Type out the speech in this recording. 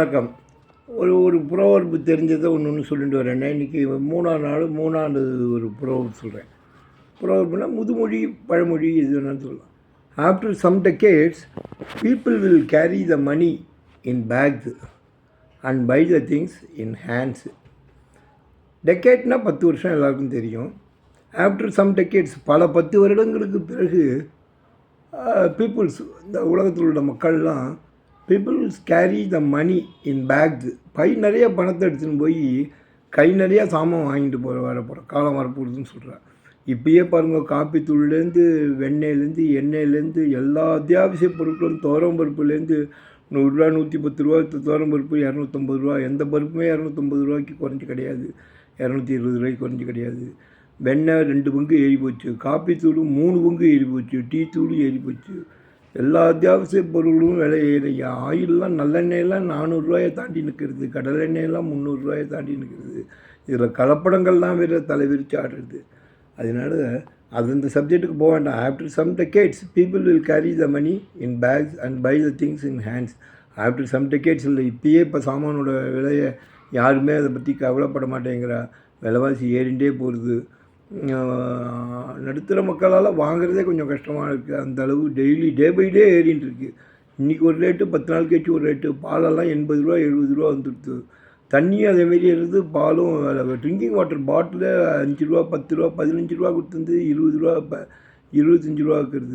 வணக்கம். ஒரு ஒரு புறவரப்பு தெரிஞ்சதை ஒன்று ஒன்று சொல்லிட்டு வரேன். இன்றைக்கி மூணாம் நாள் மூணாண்டு ஒரு புரோவர்பு சொல்கிறேன் புரோவர்புனா முதுமொழி பழமொழி இது வேணாலும் சொல்லலாம். After some decades people will carry the money in bags and buy the things in hands டெக்கேட்னா பத்து வருஷம் எல்லாருக்கும் தெரியும். ஆஃப்டர் சம் டெக்கேட்ஸ் பல பத்து வருடங்களுக்கு பிறகு பீப்புள்ஸ் இந்த உலகத்தில் உள்ள மக்கள்லாம் peoples carry the money in bag by நிறைய பணத்தை எடுத்துன்னு போய் கை நிறையா சாமான் வாங்கிட்டு போகிற வர போகிற காலம் வரப்போகுதுன்னு சொல்கிறேன் இப்பயே பாருங்கள் காப்பி தூள்லேருந்து வெண்ணெயிலேருந்து எண்ணெயிலேருந்து எல்லா அத்தியாவசிய பொருட்களும் துவரம் பருப்புலேருந்து நூறுரூவா நூற்றி பத்து ரூபா துவரம் பருப்பு இரநூத்தம்பது ரூபா எந்த பருப்புமே இரநூத்தம்பது ரூபாய்க்கு குறைஞ்சி கிடையாது. இரநூத்தி இருபது ரூபாய்க்கு குறைஞ்சி கிடையாது. வெண்ணெய் ரெண்டு பங்கு ஏறி போச்சு காப்பி தூள் மூணு பங்கு ஏறி போச்சு டீ தூள் ஏறி போச்சு எல்லா அத்தியாவசிய பொருளும் விலை ஏறியா ஆயிலெலாம் நல்லெண்ணெயெல்லாம் நானூறுரூவாயை தாண்டி நிற்கிறது கடலெண்ணெயெல்லாம் முந்நூறுரூவாயை தாண்டி நிற்கிறது. இதில் கலப்படங்கள்லாம் வேறு தலைவிரிச்சு ஆடுறது. அதனால அது இந்த சப்ஜெக்ட்டுக்கு போக வேண்டாம். After some decades people will carry the money in bags and buy the things in hands after some decades இல்லை. இப்பயே இப்போ சாமானோட விலையை யாருமே அதை பற்றி கவலைப்பட மாட்டேங்கிறா. விலைவாசி ஏறிண்டே போகிறது நடுத்தர மக்களால் வாங்குறதே கொஞ்சம் கஷ்டமாக இருக்குது அந்த அளவு டெய்லி டே பை டே ஏறின்ட்டு இருக்குது இன்றைக்கி ஒரு ரேட்டு பத்து நாள் கழிச்சு ஒரு ரேட்டு பாலெல்லாம் எண்பது ரூபா எழுபது ரூபா வந்துடுது. தண்ணியும் அதேமாரி இருந்து பாலும் ட்ரிங்கிங் வாட்டர் பாட்டில் அஞ்சு ரூபா பத்து ரூபா பதினஞ்சு ரூபா கொடுத்துருந்து இருபது ரூபா இப்போ இருபத்தஞ்சி ரூபா இருக்கிறது